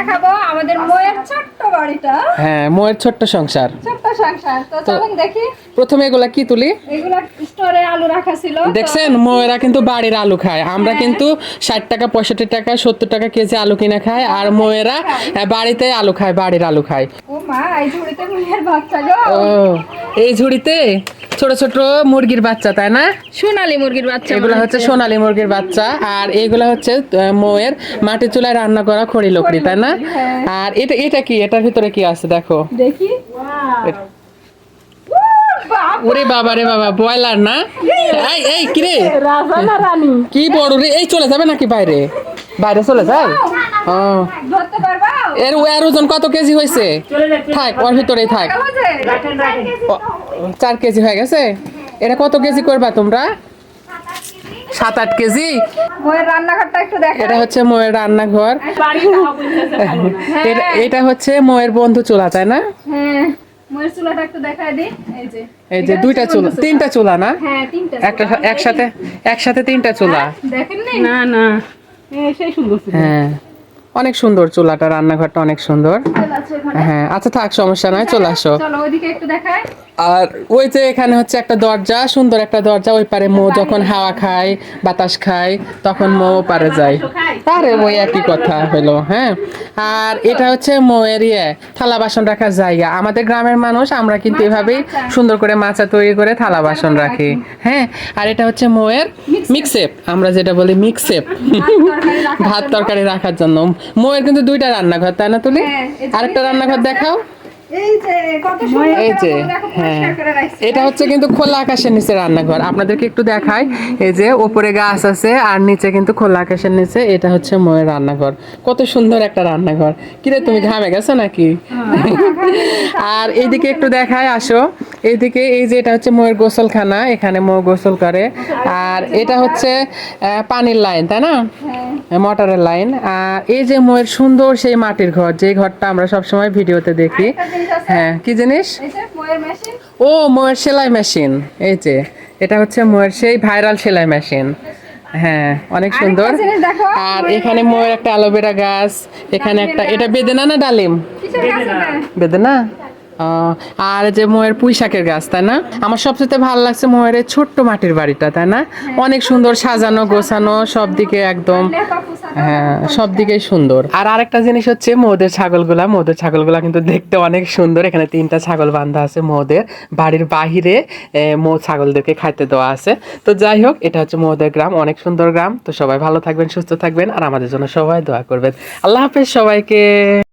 দেখাবো আমাদের ময়ের ছোট্ট বাড়িটা। হ্যাঁ মোয়ের ছোট্ট সংসার। ছোট্ট সংসার তো চলুন দেখি। প্রথমে এগুলা কি তুলি? এগুলা স্টোরে আলু রাখা ছিল তো- দেখছেন মোয়েরা কিন্তু বাড়ির আলু খায়। আমরা কিন্তু ষাট টাকা পঁয়ষট্টি টাকা সত্তর টাকা কেজি আলু কিনে খায় আর মোয়েরা আহ, বাড়িতে আলু খায় বাড়ির আলু খায়। ও এই ঝুড়িতে ময়ের বাচ্চা গো। ও এই ঝুড়িতে ছোট ছোট মুরগির বাচ্চা তাই না? সোনালী মুরগির বাচ্চা এগুলো হচ্ছে সোনালী মুরগির বাচ্চা আর এগুলো হচ্ছে মোয়ের মাটি চুলায় রান্না করা খড়ি লকড়ি তাই না? হ্যাঁ। আর এটা এটা কি? এটার ভিতরে কি আছে দেখো। দেখি! ওরে বাবা রে বাবা বয়লার না? এই এই কি রে? রাজা না রানী? কি বড় রে? এই চলে যাবে নাকি বাইরে? বাইরে চলে যায়? ও। ধরতে পারবা? এর এর ওজন কত কেজি হয়েছে? থাক ওর ভিতরেই থাক। চার কেজি হয়ে গেছে? এটা কত কেজি করবা তোমরা? সাত আট কেজি? ময়ের রান্নাঘরটা একটু দেখা এটা হচ্ছে মোয়ের রান্নাঘর। এটা- এটা হচ্ছে ময়ের বন্ধু চুলা তাই না? হ্যাঁ। ময়ের চুলাটা একটু দেখায় দিই। এই যে। এই যে দুইটা চুলা তিনটা চুলা না? হ্যাঁ তিনটা একটা একসাথে একসাথে তিনটা চুলা? দেখেন না না। সেই সুন্দর হ্যাঁ। অনেক সুন্দর চুলাটা রান্নাঘরটা অনেক সুন্দর। হ্যাঁ আচ্ছা থাক সমস্যা নয় চলে আসো। চলো ওইদিকে একটু দেখায় আর ওই যে এখানে হচ্ছে একটা দরজা সুন্দর একটা দরজা ওই পারে মো যখন হাওয়া খায় বাতাস খায় তখন মো পারে যায়। আরে ওই একই কথা হলো হ্যাঁ। আর এটা হচ্ছে মোয়ের ইয়ে থালা বাসন রাখার জায়গা। আমাদের গ্রামের মানুষ আমরা কিন্তু এভাবেই সুন্দর করে মাচা তৈরি করে থালা বাসন রাখি হ্যাঁ। আর এটা হচ্ছে মোয়ের মিক্সেপ আমরা যেটা বলি মিক্সেপ। ভাত তরকারি রাখার জন্য। মোয়ের কিন্তু দুইটা রান্নাঘর তাই না তুলি? হ্যাঁ, আরেকটা রান্নাঘর দেখাও। এই যে হ্যাঁ। এটা হচ্ছে কিন্তু খোলা আকাশের নিচে রান্নাঘর। আপনাদেরকে একটু দেখাই এই যে উপরে গাছ আছে আর নিচে কিন্তু খোলা আকাশের নিচে এটা হচ্ছে ময়ের রান্নাঘর। কত সুন্দর একটা রান্নাঘর। কিরে তুমি ঘামে গেছো নাকি? আর এইদিকে একটু দেখায় আসো। এইদিকে এই যে এটা হচ্ছে ময়ের গোসলখানা এখানে মো গোসল করে। আর এটা হচ্ছে পানির লাইন তাই না? হ্যাঁ। মোটরের লাইন। আর এই যে ময়ের সুন্দর সেই মাটির ঘর যে ঘরটা আমরা সবসময় ভিডিওতে দেখি। হ্যাঁ কি জিনিস? ময়ের ও ময়ের সেলাই মেশিন এই যে। এটা হচ্ছে ময়ের সেই ভাইরাল সেলাই মেশিন হ্যাঁ অনেক সুন্দর। আর এখানে ময়ের একটা অ্যালোভেরা গাছ এখানে একটা এটা বেদেনা না ডালিম? বেদেনা? আর যে ময়ের পুঁই শাকের গাছ, তাই না? আমার সবচেয়ে ভালো লাগছে ময়ের ছোট্ট মাটির বাড়িটা, তাই না? অনেক সুন্দর সাজানো, গোছানো, সব দিকে একদম হ্যাঁ সব দিকেই সুন্দর। আর আরেকটা জিনিস হচ্ছে মৌদের ছাগলগুলা মৌদের ছাগলগুলা কিন্তু দেখতে অনেক সুন্দর। এখানে তিনটা ছাগল বান্ধা আছে মৌদের। বাড়ির বাহিরে মৌ ছাগলদেরকে খাইতে দেওয়া আছে। তো যাই হোক, এটা হচ্ছে মৌদের গ্রাম, অনেক সুন্দর গ্রাম। তো সবাই ভালো থাকবেন, সুস্থ থাকবেন, আর আমাদের জন্য সবাই দোয়া করবেন। আল্লাহ হাফেজ সবাইকে।